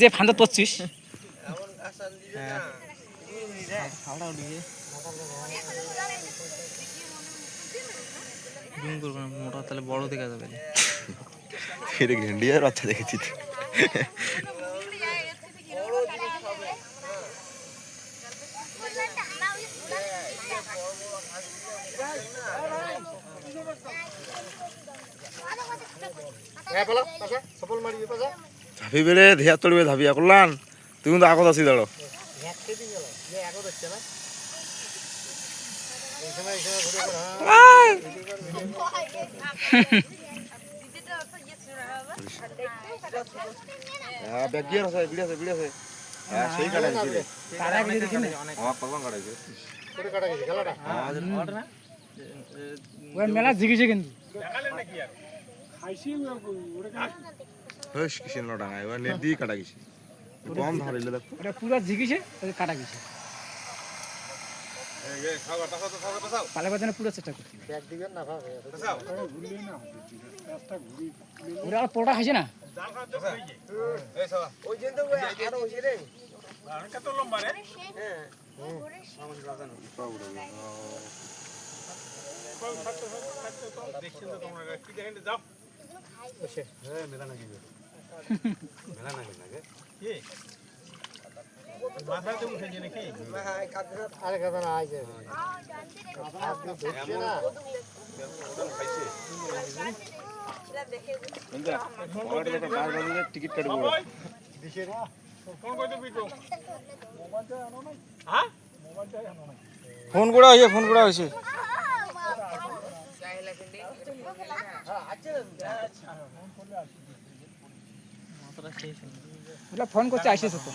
যে তরছিস জুম মোটা তাহলে বড় দেখা যাবে। এটা ঘেন্ডিয়ার বাচ্চা দেখেছি তো। ধাপি বেড়ে ধিয়া তড়িবে ধাপিয়া করলান। তুই কিন্তু আগত আছি দাঁড়ো মেলা জিগিছে কিন্তু। হইস কিসের নডাঙ্গা এবার নেট দিয়ে কাটা গেছি। কম ধরিলে দেখ। ওটা পুরো জিগিছে ওকে কাটা গেছে। পালে বাজানো পুরো চেষ্টা করছি। ওরা পোড়া খাইছে না? টিকিট কাটবো ফোন করা হয়েছে ফোন করা হয়েছে ওরা ফোন করছে আসিস তো।